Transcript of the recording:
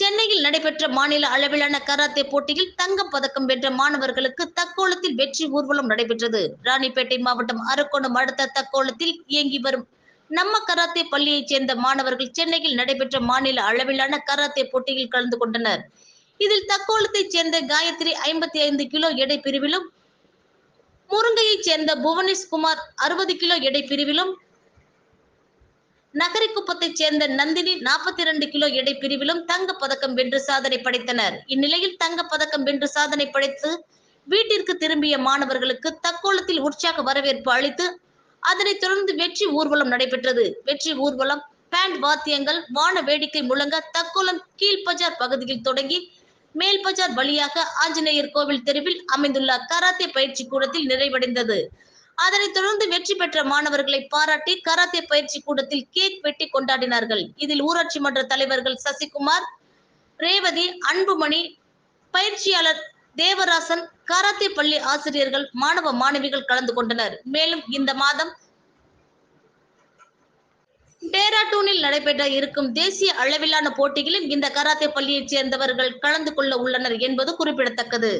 சென்னையில் நடைபெற்ற மாநில அளவிலான கராத்தே போட்டியில் தங்கம் பதக்கம் வென்ற மாணவர்களுக்கு தக்கோலத்தில் வெற்றி ஊர்வலம் நடைபெற்றது. ராணிப்பேட்டை மாவட்டம் அரக்கோணம் அடுத்த தக்கோலத்தில் இயங்கி வரும் நம்ம கராத்தே பள்ளியைச் சேர்ந்த மாணவர்கள் சென்னையில் நடைபெற்ற மாநில அளவிலான கராத்தே போட்டியில் கலந்து கொண்டனர். இதில் தக்கோலத்தைச் சேர்ந்த காயத்ரி ஐம்பத்தி ஐந்து கிலோ எடை பிரிவிலும் முருங்கையைச் சேர்ந்த புவனேஷ்குமார் அறுபது கிலோ எடை பிரிவிலும் நகரிக்குப்பத்தைச் சேர்ந்த நந்தினி நாற்பத்தி இரண்டு கிலோ எடை பிரிவிலும் தங்க பதக்கம் வென்று சாதனை படைத்தனர். இந்நிலையில் தங்க பதக்கம் வென்று சாதனை படைத்து வீட்டிற்கு திரும்பிய மாணவர்களுக்கு தக்கோலத்தில் உற்சாக வரவேற்பு அளித்து அதனைத் தொடர்ந்து வெற்றி ஊர்வலம் நடைபெற்றது. வெற்றி ஊர்வலம் பேண்ட் வாத்தியங்கள் வான வேடிக்கை முழங்க தக்கோலம் கீழ்பஜார் பகுதியில் தொடங்கி மேல் பஜார் வழியாக ஆஞ்சநேயர் கோவில் தெருவில் அமைந்துள்ள கராத்தே பயிற்சி கூடத்தில் நிறைவடைந்தது. அதனைத் தொடர்ந்து வெற்றி பெற்ற மாணவர்களை பாராட்டி கராத்தே பயிற்சி கூடத்தில் கேக் வெட்டி கொண்டாடினார்கள். இதில் ஊராட்சி மன்ற தலைவர்கள் சசிகுமார் ரேவதி அன்புமணி பயிற்சியாளர் தேவராசன் கராத்தே பள்ளி ஆசிரியர்கள் மாணவ மாணவிகள் கலந்து கொண்டனர். மேலும் இந்த மாதம் டேராடூனில் நடைபெற்ற இருக்கும் தேசிய அளவிலான போட்டியிலும் இந்த கராத்தே பள்ளியைச் சேர்ந்தவர்கள் கலந்து கொள்ள உள்ளனர் என்பது குறிப்பிடத்தக்கது.